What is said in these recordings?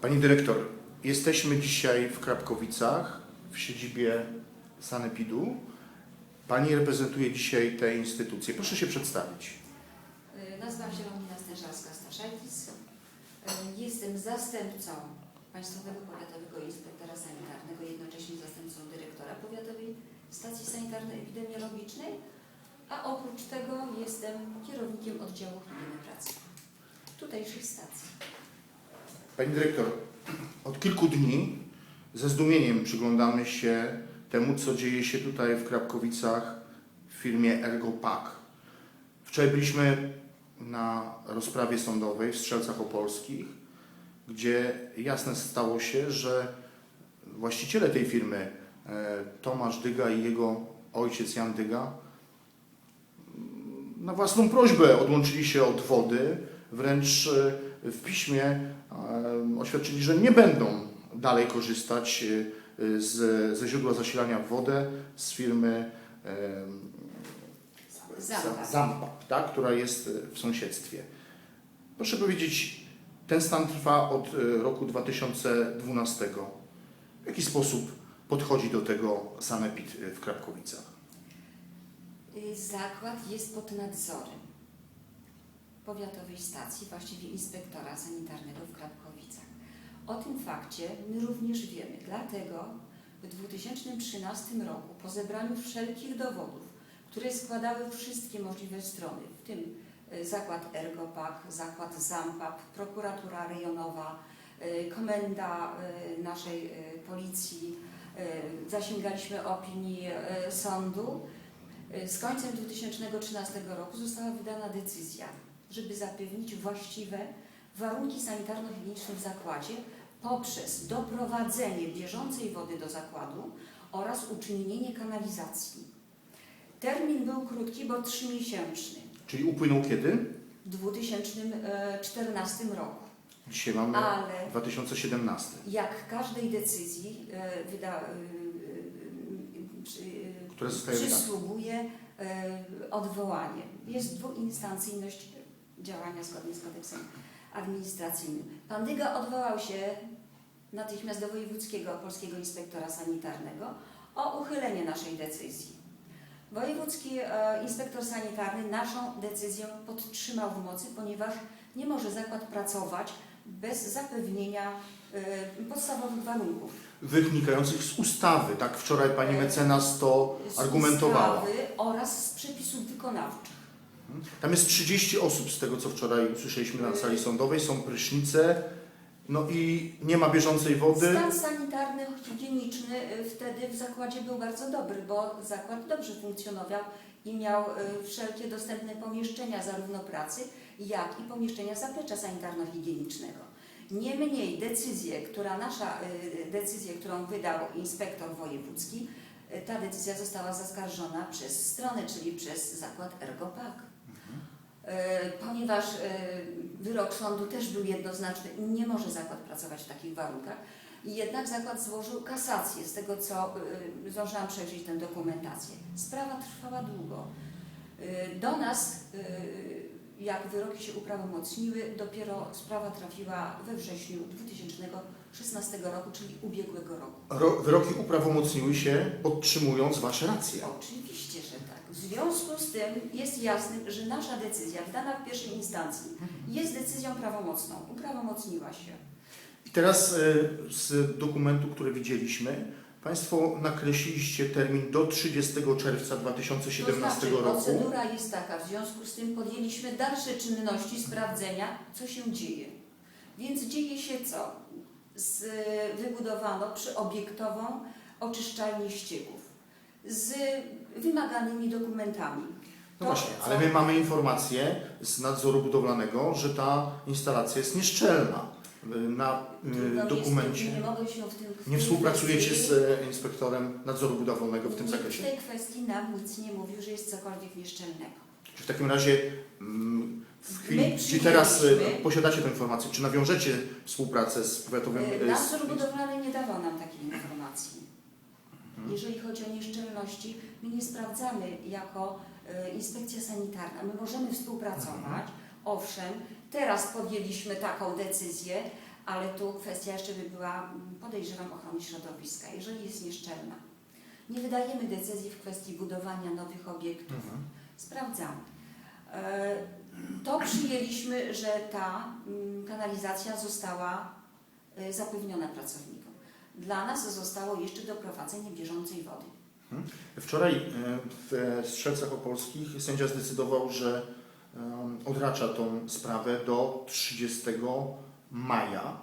Pani dyrektor, jesteśmy dzisiaj w Krapkowicach, w siedzibie Sanepidu. Pani reprezentuje dzisiaj tę instytucję. Proszę się przedstawić. Y, Nazywam się Romina Stężarska-Staszajtis. Y, Jestem zastępcą Państwowego Powiatowego Inspektora Sanitarnego, jednocześnie zastępcą dyrektora Powiatowej Stacji Sanitarno-Epidemiologicznej, a oprócz tego jestem kierownikiem oddziału higieny pracy tutejszej stacji. Pani dyrektor, od kilku dni ze zdumieniem przyglądamy się temu, co dzieje się tutaj w Krapkowicach w firmie Ergopak. Wczoraj byliśmy na rozprawie sądowej w Strzelcach Opolskich, gdzie jasne stało się, że właściciele tej firmy, e, Tomasz Dyga i jego ojciec Jan Dyga, na własną prośbę odłączyli się od wody, wręcz e, w piśmie oświadczyli, że nie będą dalej korzystać e, z, ze źródła zasilania w wodę z firmy e, Zampa. Zampa tak, która jest e, w sąsiedztwie. Proszę powiedzieć, ten stan trwa od e, roku 2012. W jaki sposób podchodzi do tego Sanepid w Krapkowicach? Y, Zakład jest pod nadzorem powiatowej stacji, właściwie inspektora sanitarnego w Krapkowicach. O tym fakcie my również wiemy, dlatego w 2013 roku po zebraniu wszelkich dowodów, które składały wszystkie możliwe strony, w tym y, zakład Ergopak, zakład Zampap, prokuratura rejonowa, y, komenda y, naszej policji, zasięgaliśmy opinii sądu, Z końcem 2013 roku została wydana decyzja, żeby zapewnić właściwe warunki sanitarno-higieniczne w zakładzie poprzez doprowadzenie bieżącej wody do zakładu oraz uczynienie kanalizacji. Termin był krótki, bo trzymiesięczny Czyli upłynął kiedy? w 2014 roku. Dzisiaj mamy Ale 2017. jak każdej decyzji e, wyda, e, e, e, Które przysługuje e, odwołanie. Jest dwuinstancyjność działania zgodnie z kodeksem administracyjnym. Pan Dyga odwołał się natychmiast do wojewódzkiego polskiego inspektora sanitarnego o uchylenie naszej decyzji. Wojewódzki e, inspektor sanitarny naszą decyzję podtrzymał w mocy, ponieważ nie może zakład pracować bez zapewnienia e, podstawowych warunków. Wynikających z ustawy, tak wczoraj pani E, mecenas to z argumentowała. ustawy oraz z przepisów wykonawczych. Tam jest 30 osób z tego, co wczoraj usłyszeliśmy na sali sądowej, są prysznice, no i nie ma bieżącej wody. Stan sanitarny, higieniczny y, wtedy w zakładzie był bardzo dobry, bo zakład dobrze funkcjonował i miał y, wszelkie dostępne pomieszczenia zarówno pracy, jak i pomieszczenia zaplecza sanitarno-higienicznego. Niemniej decyzję, która nasza y, decyzję, którą wydał inspektor wojewódzki, ta decyzja została zaskarżona przez stronę, czyli przez zakład Ergopak. E, ponieważ e, wyrok sądu też był jednoznaczny, nie może zakład pracować w takich warunkach. Jednak zakład złożył kasację, z tego co e, zdążyłam przejrzeć tę dokumentację. Sprawa trwała długo. Do nas, jak wyroki się uprawomocniły, dopiero sprawa trafiła we wrześniu 2016 roku, czyli ubiegłego roku. Ro- Wyroki uprawomocniły się, podtrzymując wasze racje. Oczywiście, że tak. W związku z tym jest jasne, że nasza decyzja wydana w pierwszej instancji jest decyzją prawomocną. Uprawomocniła się. I teraz y, z dokumentu, który widzieliśmy, Państwo nakreśliliście termin do 30 czerwca 2017 to znaczy, roku. procedura jest taka, w związku z tym podjęliśmy dalsze czynności sprawdzenia, co się dzieje. Więc dzieje się co? Z, wybudowano przyobiektowo oczyszczalnię ścieków z wymaganymi dokumentami. No To, właśnie, ale my mamy informację z nadzoru budowlanego, że ta instalacja jest nieszczelna. Y, Na y, Trudno mi jest- dokumencie Nie się w tym. w nie współpracujecie z e, inspektorem nadzoru budowlanego w tym zakresie. w tej kwestii nam nic nie mówił, że jest cokolwiek nieszczelnego. Czy w takim razie mm, w chwili, My teraz przyjęliśmy- posiadacie tę informację, czy nawiążecie współpracę z powiatowym... E, z- Nadzór budowlany nie dawał nam takiej informacji. Mhm. Jeżeli chodzi o nieszczelności, my nie sprawdzamy jako e, inspekcja sanitarna. My możemy współpracować, owszem, teraz podjęliśmy taką decyzję, Ale tu kwestia jeszcze by była, mm, podejrzewam, ochrony środowiska. Jeżeli jest nieszczelna, nie wydajemy decyzji w kwestii budowania nowych obiektów, Mhm. sprawdzamy. E, To przyjęliśmy, że ta mm, kanalizacja została e, zapewniona pracownikom. Dla nas zostało jeszcze doprowadzenie bieżącej wody. Wczoraj e, w Strzelcach Opolskich sędzia zdecydował, że em, odracza tą sprawę do 30 maja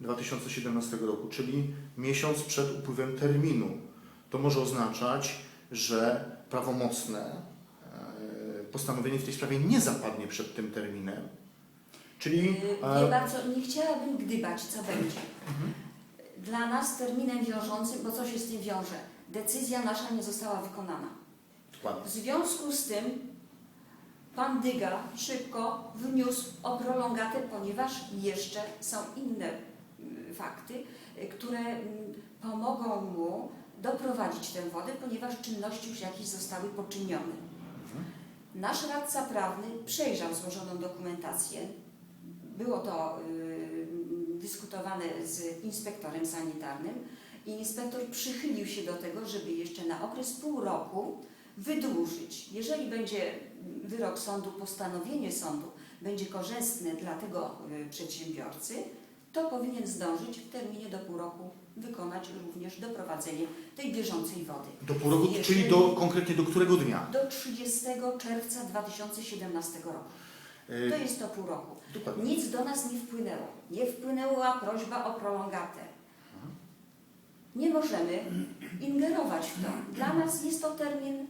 2017 roku, czyli miesiąc przed upływem terminu. To może oznaczać, że prawomocne e, postanowienie w tej sprawie nie zapadnie przed tym terminem. Czyli E, e, Wie bardzo, nie chciałabym gdybać, co będzie. Dla nas terminem wiążącym, bo co się z tym wiąże? Decyzja nasza nie została wykonana. dokładnie. W związku z tym pan Dyga szybko wniósł o prolongatę, ponieważ jeszcze są inne mm, fakty, y, które mm, pomogą mu doprowadzić tę wodę, ponieważ czynności już jakieś zostały poczynione. Nasz radca prawny przejrzał złożoną dokumentację. Było to y, dyskutowane z inspektorem sanitarnym i inspektor przychylił się do tego, żeby jeszcze na okres pół roku wydłużyć. Jeżeli będzie wyrok sądu, postanowienie sądu będzie korzystne dla tego y, przedsiębiorcy, to powinien zdążyć w terminie do pół roku wykonać również doprowadzenie tej bieżącej wody. Do pół roku, Jeżeli- czyli do, konkretnie do którego dnia? Do 30 czerwca 2017 roku. E, To jest to pół roku. Dokładnie. Nic do nas nie wpłynęło. Nie wpłynęła prośba o prolongatę. Nie możemy ingerować w to. Dla nas jest to termin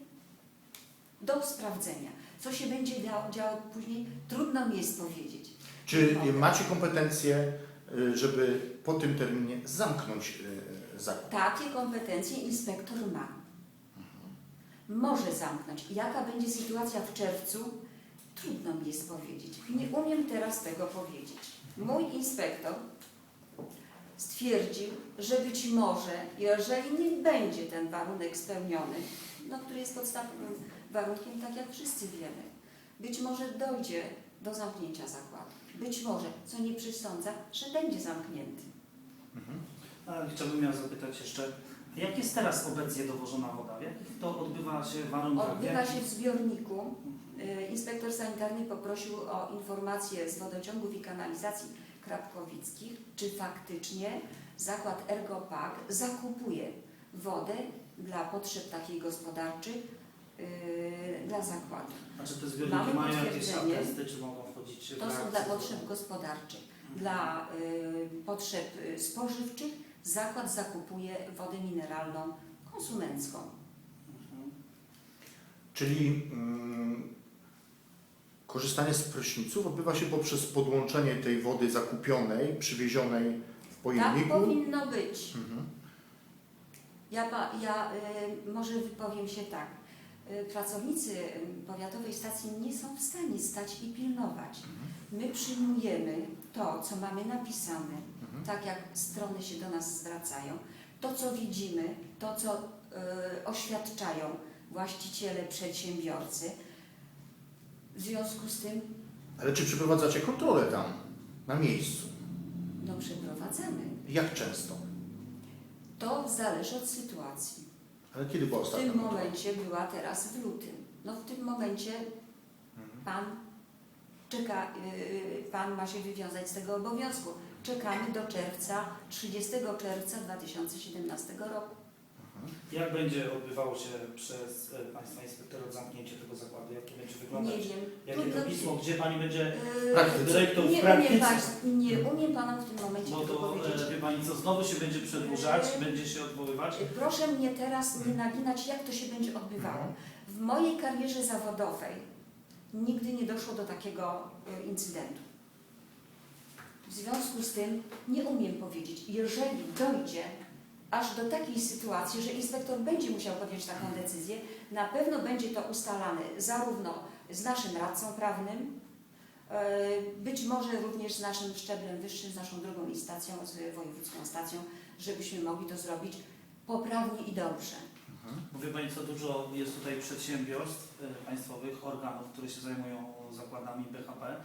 do sprawdzenia. Co się będzie działo, działo później, trudno mi jest powiedzieć. Czy macie kompetencje, y, żeby po tym terminie zamknąć y, zakład? Takie kompetencje inspektor ma. Może zamknąć. Jaka będzie sytuacja w czerwcu? Trudno mi jest powiedzieć. Nie umiem teraz tego powiedzieć. Mój inspektor stwierdził, że być może, jeżeli nie będzie ten warunek spełniony, no, który jest podstawowym warunkiem, tak jak wszyscy wiemy, być może dojdzie do zamknięcia zakładu. Być może, co nie przesądza, że będzie zamknięty. A Chciałbym ja zapytać jeszcze, jak jest teraz obecnie dowożona woda? W jakich to odbywa się warunkach? Odbywa się w zbiorniku. Y, Inspektor sanitarny poprosił o informację z wodociągów i kanalizacji krapkowickich, czy faktycznie zakład Ergopak zakupuje wodę dla potrzeb takich gospodarczych dla zakładu. Znaczy te zbiorniki Mamy mają jakieś potwierdzenie. atesty, czy mogą wchodzić w To są reakcję dla z potrzeb gospodarczych. Mhm. Dla y, potrzeb y, spożywczych zakład zakupuje wodę mineralną konsumencką. Mhm. Czyli mm, korzystanie z pryszniców odbywa się poprzez podłączenie tej wody zakupionej, przywiezionej w Tak pojemniku. powinno być. Mhm. Ja, pa- ja y, może wypowiem się tak. Y, pracownicy y, powiatowej stacji nie są w stanie stać i pilnować. My przyjmujemy to, co mamy napisane, Mhm. tak jak strony się do nas zwracają, to, co widzimy, to, co y, oświadczają właściciele, przedsiębiorcy. W związku z tym, Ale czy przeprowadzacie kontrolę tam, na miejscu? no, przeprowadzamy. Jak często? To zależy od sytuacji. Ale kiedy była W ostatnia tym kontrola? momencie była teraz w lutym. No w tym momencie Mhm. Pan czeka, yy, Pan ma się wywiązać z tego obowiązku. Czekamy do czerwca, 30 czerwca 2017 roku. Jak będzie odbywało się przez e, Państwa inspektorów zamknięcie tego zakładu? Jakie będzie wyglądać? Nie wiem. Jakie trudno to pismo? Gdzie Pani będzie... Yy, Praktyce. Dyrektor w nie, praktyce. umiem paść, nie umiem Panu w tym momencie Bo tego to, powiedzieć. e, wie Pani co, znowu się będzie przedłużać, będzie się odwoływać? Yy, Proszę mnie teraz nie naginać, jak to się będzie odbywało. Mhm. W mojej karierze zawodowej nigdy nie doszło do takiego y, incydentu. W związku z tym nie umiem powiedzieć, jeżeli dojdzie aż do takiej sytuacji, że inspektor będzie musiał podjąć taką decyzję, na pewno będzie to ustalane zarówno z naszym radcą prawnym, y, być może również z naszym szczeblem wyższym, z naszą drugą instancją, z wojewódzką stacją, żebyśmy mogli to zrobić poprawnie i dobrze. Mówię Pani, co dużo jest tutaj przedsiębiorstw e, państwowych, organów, które się zajmują zakładami BHP.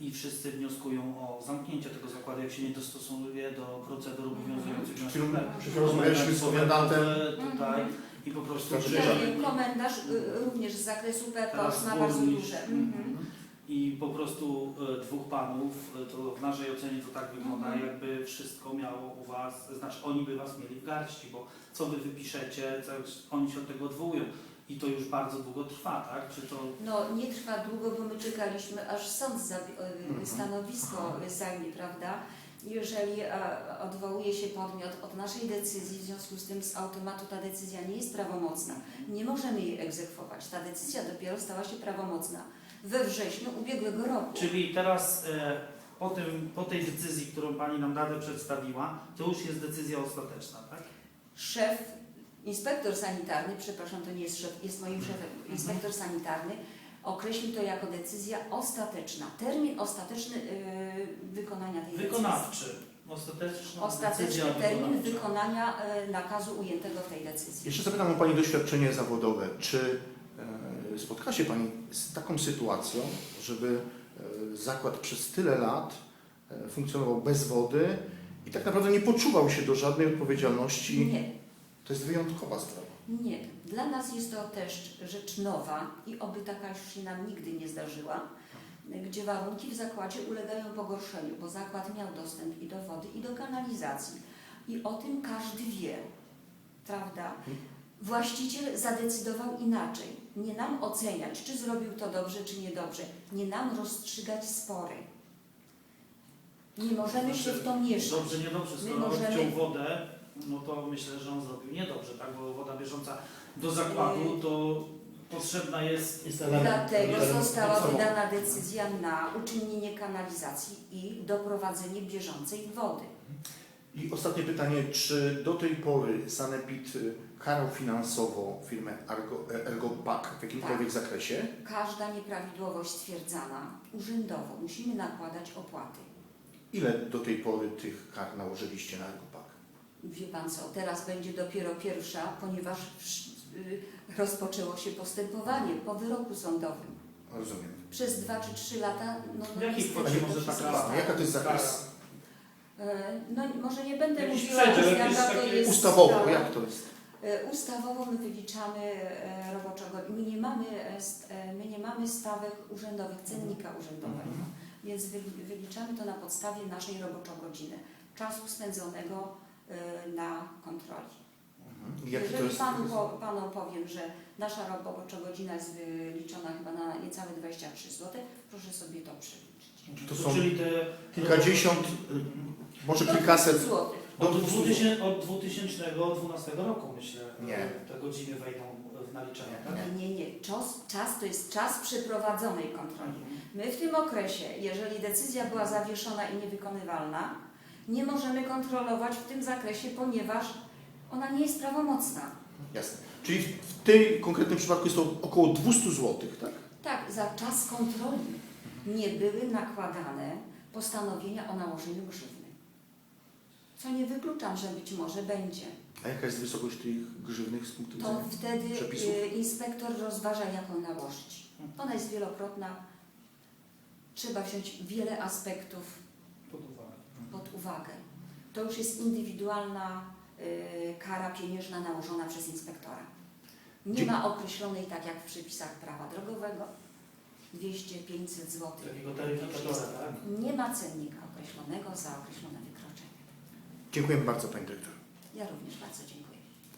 I wszyscy wnioskują o zamknięcie tego zakładu, jak się nie dostosuje do procedur obowiązujących na Przed chwilą- szpitalach. przed chwilą rozmawialiśmy z komendantem. Tutaj i po prostu Jeżeli- pożarnej. Komendarz y, również z zakresu PPOS Teraz ma bardzo burmistrz. duże. Mhm. Mhm. I po prostu e, dwóch panów, e, to w naszej ocenie to tak wygląda, Mhm. jakby wszystko miało u Was, znaczy oni by Was mieli w garści, bo co Wy wypiszecie, co, oni się od tego odwołują. I to już bardzo długo trwa, tak? Czy to No nie trwa długo, bo my czekaliśmy, aż sąd y, Mhm. stanowisko zajmie, prawda? Jeżeli e, odwołuje się podmiot od naszej decyzji, w związku z tym z automatu ta decyzja nie jest prawomocna. Nie możemy jej egzekwować. Ta decyzja dopiero stała się prawomocna we wrześniu ubiegłego roku. Czyli teraz e, po, tym, po tej decyzji, którą Pani nam Dadę przedstawiła, to już jest decyzja ostateczna, tak? Szef, inspektor sanitarny, przepraszam, to nie jest szef, jest moim szefem, inspektor sanitarny, określił to jako decyzja ostateczna. Termin ostateczny y, wykonania tej decyzji. Wykonawczy. Ostateczna Ostateczny decyzja termin wykonawcza. wykonania y, nakazu ujętego w tej decyzji. Jeszcze zapytam o Pani doświadczenie zawodowe. Czy spotka się Pani z taką sytuacją, żeby e, zakład przez tyle lat e, funkcjonował bez wody i tak naprawdę nie poczuwał się do żadnej odpowiedzialności? Nie, To jest wyjątkowa sprawa. nie. Dla nas jest to też rzecz nowa i oby taka już się nam nigdy nie zdarzyła, gdzie warunki w zakładzie ulegają pogorszeniu, bo zakład miał dostęp i do wody, i do kanalizacji. I o tym każdy wie, prawda? Właściciel zadecydował inaczej. Nie nam oceniać, czy zrobił to dobrze, czy niedobrze. Nie nam rozstrzygać spory. Nie możemy się w to mieszać. Dobrze, niedobrze. Skoro możemy- odciął wodę, no to myślę, że on zrobił niedobrze, tak? Bo woda bieżąca do zakładu to potrzebna jest... Dlatego została wydana decyzja na uczynienie kanalizacji i doprowadzenie bieżącej wody. I ostatnie pytanie, czy do tej pory Sanepid y, karał finansowo firmę Argo, e, Ergopack w jakimkolwiek zakresie? Każda nieprawidłowość stwierdzana urzędowo musimy nakładać opłaty. Ile do tej pory tych kar nałożyliście na Ergopack? Wie Pan co, teraz będzie dopiero pierwsza, ponieważ y, rozpoczęło się postępowanie po wyroku sądowym. Rozumiem. Przez dwa czy trzy lata, no, W no niestety to może taka-. Jaka to jest zakres? E, No może nie będę Jakiś mówiła, przedział, jaka jakieś to takie jest Ustawowo, jak to jest? E, Ustawowo my wyliczamy e, roboczego, my nie mamy, e, st- e, my nie mamy stawek urzędowych, cennika urzędowego, Mhm. więc wy- wyliczamy to na podstawie naszej roboczogodziny, czasu spędzonego na kontroli. Mhm. Jaki Jeżeli jest panu, po, Panom powiem, że nasza roboczogodzina jest wyliczona chyba na niecałe 23 zł, proszę sobie to przeliczyć. To są Czyli te... kilkadziesiąt, y, może kilkaset złotych. do Od 200 2000, od 2012 roku myślę, Nie. te godziny wejdą w naliczenie, Nie. tak? Nie, nie, nie. Czas, czas to jest czas przeprowadzonej kontroli. My w tym okresie, jeżeli decyzja była zawieszona i niewykonywalna, nie możemy kontrolować w tym zakresie, ponieważ ona nie jest prawomocna. Jasne. Czyli w tej konkretnym przypadku jest to około 200 zł, tak? Tak, za czas kontroli nie były nakładane postanowienia o nałożeniu grzywny. Co nie wykluczam, że być może będzie. A jaka jest wysokość tych grzywnych z punktu To widzenia? wtedy przepisów? y, inspektor rozważa, jaką nałożyć. Ona jest wielokrotna. Trzeba wziąć wiele aspektów Pod uwagę. Pod uwagę. To już jest indywidualna y, kara pieniężna nałożona przez inspektora. Nie Dzie- ma określonej tak jak w przepisach prawa drogowego 200-500 zł. Takiego taryfikatora, tak? Nie ma cennika określonego za określone wykroczenie. Dziękujemy bardzo Pani Dyrektor. Ja również bardzo dziękuję.